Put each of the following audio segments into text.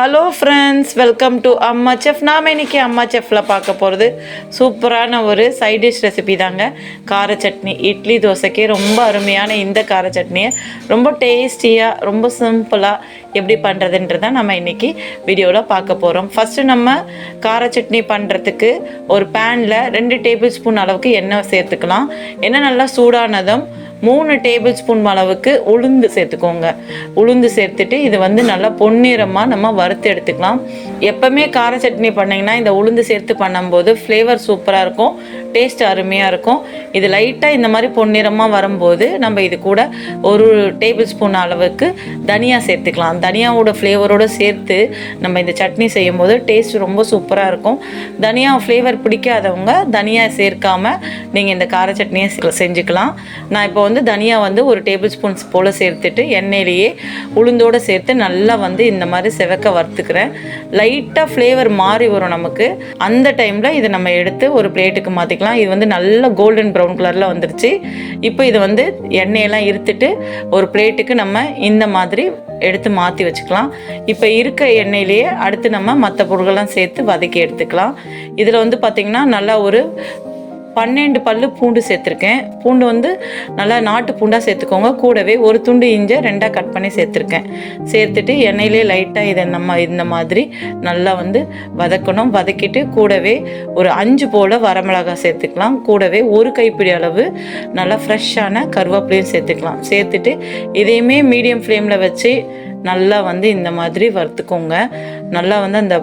Hello friends welcome to Amma chef நாம் இன்றைக்கி அம்மா செஃப்பில் பார்க்க போகிறது சூப்பரான ஒரு சைட் டிஷ் ரெசிபி தாங்க. கார சட்னி இட்லி தோசைக்கு ரொம்ப அருமையான இந்த கார சட்னியை ரொம்ப டேஸ்டியாக ரொம்ப சிம்பிளாக எப்படி பண்ணுறதுன்றத நம்ம இன்றைக்கி வீடியோவில் பார்க்க போகிறோம் ஃபஸ்ட்டு நம்ம கார சட்னி பண்ணுறதுக்கு ஒரு பேனில் ரெண்டு டேபிள் ஸ்பூன் அளவுக்கு எண்ணெய் சேர்த்துக்கலாம். எண்ணெய் நல்லா சூடானதும் மூணு டேபிள் ஸ்பூன் அளவுக்கு உளுந்து சேர்த்துக்கோங்க. உளுந்து சேர்த்துட்டு இது வந்து நல்லா பொன்னிறமாக நம்ம வறுத்து எடுத்துக்கலாம். எப்போவுமே கார சட்னி பண்ணிங்கன்னா இந்த உளுந்து சேர்த்து பண்ணும்போது ஃப்ளேவர் சூப்பராக இருக்கும் டேஸ்ட் அருமையாக இருக்கும். இது லைட்டாக இந்த மாதிரி பொன்னிறமாக வரும்போது நம்ம இது கூட ஒரு டேபிள் ஸ்பூன் அளவுக்கு தனியா சேர்த்துக்கலாம். தனியாவோட ஃப்ளேவரோடு சேர்த்து நம்ம இந்த சட்னி செய்யும்போது டேஸ்ட் ரொம்ப சூப்பராக இருக்கும். தனியா ஃப்ளேவர் பிடிக்காதவங்க தனியா சேர்க்காம நீங்கள் இந்த கார சட்னியை செ- செஞ்சுக்கலாம். நான் இப்போ வந்து தனியா வந்து ஒரு டேபிள் ஸ்பூன்ஸ் போல் சேர்த்துட்டு எண்ணெயிலேயே உளுந்தோடு சேர்த்து நல்லா வந்து இந்த மாதிரி செவக்க வறுத்துக்கிறேன். லைட்டாக ஃப்ளேவர் மாறி வரும் நமக்கு. அந்த டைமில் இதை நம்ம எடுத்து ஒரு பிளேட்டுக்கு மாற்றிக்கலாம் இது வந்து நல்ல கோல்டன் ப்ரௌன் கலரில் வந்துருச்சு. இப்போ இதை வந்து எண்ணெயெல்லாம் இருத்துட்டு ஒரு பிளேட்டுக்கு நம்ம இந்த மாதிரி எடுத்து மாற்றி வச்சுக்கலாம். இப்போ இருக்க எண்ணெயிலேயே அடுத்து நம்ம மற்ற பொருட்கள்லாம் சேர்த்து வதக்கி எடுத்துக்கலாம். இதில் வந்து பார்த்திங்கன்னா நல்லா ஒரு பன்னெண்டு பல்லு பூண்டு சேர்த்துருக்கேன். பூண்டு வந்து நல்லா நாட்டு பூண்டாக சேர்த்துக்கோங்க. கூடவே ஒரு துண்டு இஞ்சை ரெண்டாக கட் பண்ணி சேர்த்துருக்கேன். சேர்த்துட்டு எண்ணெயிலே லைட்டாக இதை நம்ம இந்த மாதிரி நல்லா வந்து வதக்கணும். வதக்கிட்டு கூடவே ஒரு அஞ்சு போல் வரமிளகாய் சேர்த்துக்கலாம். கூடவே ஒரு கைப்பிடி அளவு நல்லா ஃப்ரெஷ்ஷான கருவேப்பிலையும் சேர்த்துக்கலாம். சேர்த்துட்டு இதையுமே மீடியம் ஃப்ளேமில் வச்சு நல்லா வந்து இந்த மாதிரி வறுத்துக்கோங்க. நல்லா வந்து அந்த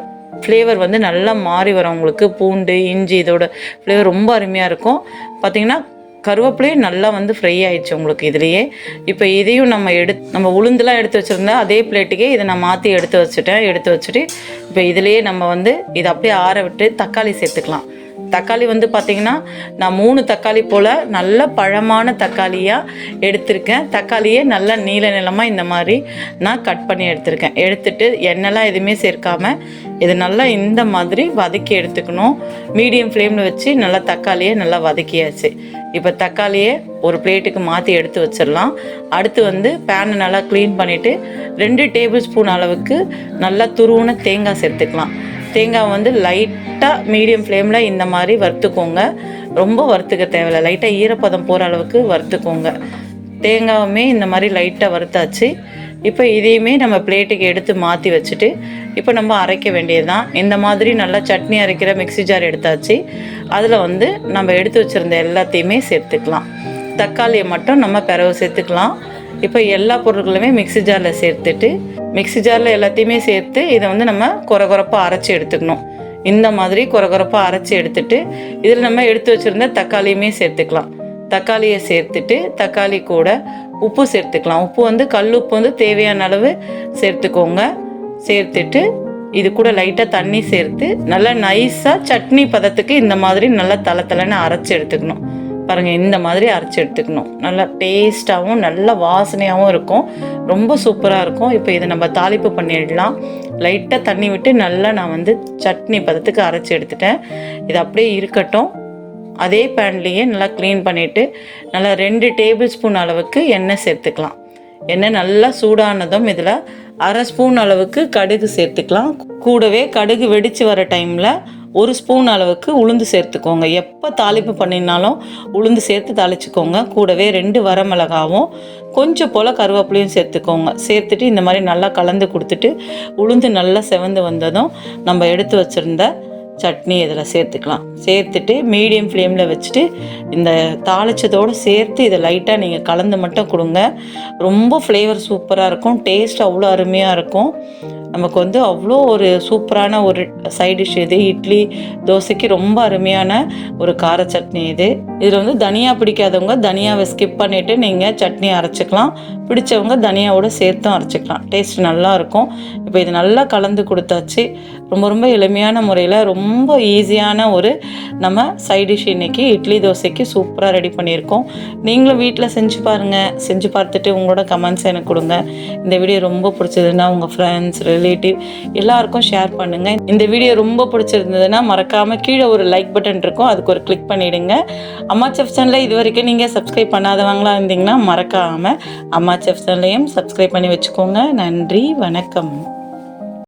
ஃப்ளேவர் வந்து நல்லா மாறி வரும். உங்களுக்கு பூண்டு இஞ்சி இதோட ஃப்ளேவர் ரொம்ப அருமையாக இருக்கும். பார்த்தீங்கன்னா கருவேப்பிலையும் நல்லா வந்து ஃப்ரை ஆயிடுச்சு உங்களுக்கு இதுலேயே. இப்போ இதையும் நம்ம எடுத்து நம்ம உளுந்துலாம் எடுத்து வச்சுருந்தா அதே பிளேட்டுக்கே இதை நான் மாற்றி எடுத்து வச்சுட்டேன். எடுத்து வச்சுட்டு இப்போ இதுலேயே நம்ம வந்து இதை அப்படியே ஆற விட்டு தக்காளி சேர்த்துக்கலாம். தக்காளி வந்து பார்த்திங்கன்னா நான் மூணு தக்காளி போல் நல்ல பழமான தக்காளியாக எடுத்திருக்கேன். தக்காளியே நல்லா நீல நிலமாக இந்த மாதிரி நான் கட் பண்ணி எடுத்திருக்கேன். எடுத்துட்டு எண்ணெய்லாம் எதுவுமே சேர்க்காமல் இது நல்லா இந்த மாதிரி வதக்கி எடுத்துக்கணும். மீடியம் ஃப்ளேமில் வச்சு நல்லா தக்காளியை நல்லா வதக்கியாச்சு. இப்போ தக்காளியை ஒரு பிளேட்டுக்கு மாற்றி எடுத்து வச்சிடலாம். அடுத்து வந்து பேனை நல்லா க்ளீன் பண்ணிவிட்டு ரெண்டு டேபிள் ஸ்பூன் அளவுக்கு நல்லா துருவுன தேங்காய் சேர்த்துக்கலாம். தேங்காய் வந்து லைட்டாக மீடியம் ஃப்ளேமில் இந்த மாதிரி வறுத்துக்கோங்க. ரொம்ப வறுத்துக்க தேவையில்லை. லைட்டாக ஈரப்பதம் போகிற அளவுக்கு வறுத்துக்கோங்க. தேங்காவுமே இந்த மாதிரி லைட்டாக வறுத்தாச்சு. இப்போ இதையுமே நம்ம பிளேட்டுக்கு எடுத்து மாற்றி வச்சுட்டு இப்போ நம்ம அரைக்க வேண்டியது தான் இந்த மாதிரி நல்லா சட்னி அரைக்கிற மிக்ஸி ஜார் எடுத்தாச்சு. அதில் வந்து நம்ம எடுத்து வச்சுருந்த எல்லாத்தையுமே சேர்த்துக்கலாம். தக்காளியை மட்டும் நம்ம பிறகு சேர்த்துக்கலாம். இப்போ எல்லா பொருட்களுமே மிக்ஸி ஜாரில் சேர்த்துட்டு மிக்ஸி ஜாரில் எல்லாத்தையுமே சேர்த்து இதை வந்து நம்ம குறகுறப்பாக அரைச்சி எடுத்துக்கணும். இந்த மாதிரி குறகுறப்பாக அரைச்சி எடுத்துட்டு இதில் நம்ம எடுத்து வச்சுருந்த தக்காளியுமே சேர்த்துக்கலாம். தக்காளியை சேர்த்துட்டு தக்காளி கூட உப்பு சேர்த்துக்கலாம். உப்பு வந்து கல் உப்பு வந்து தேவையான அளவு சேர்த்துக்கோங்க. சேர்த்துட்டு இது கூட லைட்டாக தண்ணி சேர்த்து நல்லா நைஸாக சட்னி பதத்துக்கு இந்த மாதிரி நல்லா தலை தலைன்னு அரைச்சி எடுத்துக்கணும். பாருங்கள் இந்த மாதிரி அரைச்சி எடுத்துக்கணும். நல்லா டேஸ்ட்டாகவும் நல்ல வாசனையாகவும் இருக்கும். ரொம்ப சூப்பராக இருக்கும். இப்போ இதை நம்ம தாளிப்பு பண்ணிடலாம். லைட்டாக தண்ணி விட்டு நல்லா நான் வந்து சட்னி பதத்துக்கு அரைச்சி எடுத்துட்டேன். இது அப்படியே இருக்கட்டும். அதே பேன்லேயே நல்லா க்ளீன் பண்ணிவிட்டு நல்லா ரெண்டு டேபிள் ஸ்பூன் அளவுக்கு எண்ணெய் சேர்த்துக்கலாம். எண்ணெய் நல்லா சூடானதும் இதில் அரை ஸ்பூன் அளவுக்கு கடுகு சேர்த்துக்கலாம். கூடவே கடுகு வெடித்து வர டைமில் ஒரு ஸ்பூன் அளவுக்கு உளுந்து சேர்த்துக்கோங்க. எப்போ தாளிப்பு பண்ணினாலும் உளுந்து சேர்த்து தாளிச்சுக்கோங்க. கூடவே ரெண்டு வரமிளகாவும் கொஞ்சம் போல் கருவேப்பிலையும் சேர்த்துக்கோங்க. சேர்த்துட்டு இந்த மாதிரி நல்லா கலந்து கொடுத்துட்டு உளுந்து நல்லா செவந்து வந்ததும் நம்ம எடுத்து வச்சுருந்த சட்னி இதில் சேர்த்துக்கலாம். சேர்த்துட்டு மீடியம் ஃப்ளேமில் வச்சுட்டு இந்த தாளிச்சதோடு சேர்த்து இதை லைட்டாக நீங்கள் கலந்து மட்டும் கொடுங்க. ரொம்ப ஃப்ளேவர் சூப்பராக இருக்கும். டேஸ்ட் அவ்வளோ அருமையாக இருக்கும். நமக்கு வந்து அவ்வளோ ஒரு சூப்பரான ஒரு சைட் டிஷ் இது. இட்லி தோசைக்கு ரொம்ப அருமையான ஒரு கார சட்னி இது. இதில் வந்து தனியா பிடிக்காதவங்க தனியாவை ஸ்கிப் பண்ணிவிட்டு நீங்கள் சட்னி அரைச்சிக்கலாம். பிடிச்சவங்க தனியாவோட சேர்த்தும் அரைச்சிக்கலாம். டேஸ்ட் நல்லாயிருக்கும் இப்போ இது நல்லா கலந்து கொடுத்தாச்சு. ரொம்ப ரொம்ப எளிமையான முறையில் ரொம்ப ஈஸியான ஒரு நம்ம சைட் இன்றைக்கி இன்னைக்கு இட்லி தோசைக்கு சூப்பராக ரெடி பண்ணியிருக்கோம். நீங்களும் வீட்டில் செஞ்சு பாருங்கள் செஞ்சு பார்த்துட்டு உங்களோட கமெண்ட்ஸ் எனக்கு கொடுங்க. இந்த வீடியோ ரொம்ப பிடிச்சதுன்னா உங்கள் ஃப்ரெண்ட்ஸ் ரிலேட்டிவ் எல்லாருக்கும் ஷேர் பண்ணுங்கள் இந்த வீடியோ ரொம்ப பிடிச்சிருந்ததுன்னா மறக்காமல் கீழே ஒரு லைக் பட்டன் இருக்கும். அதுக்கு ஒரு கிளிக் பண்ணிவிடுங்க அம்மா செஃப் சேனலில் இது வரைக்கும் நீங்கள் சப்ஸ்கிரைப் பண்ணாதவங்களா இருந்தீங்கன்னா மறக்காமல் அம்மா செஃப் சேனலையும் சப்ஸ்கிரைப் பண்ணி வச்சுக்கோங்க. நன்றி வணக்கம்.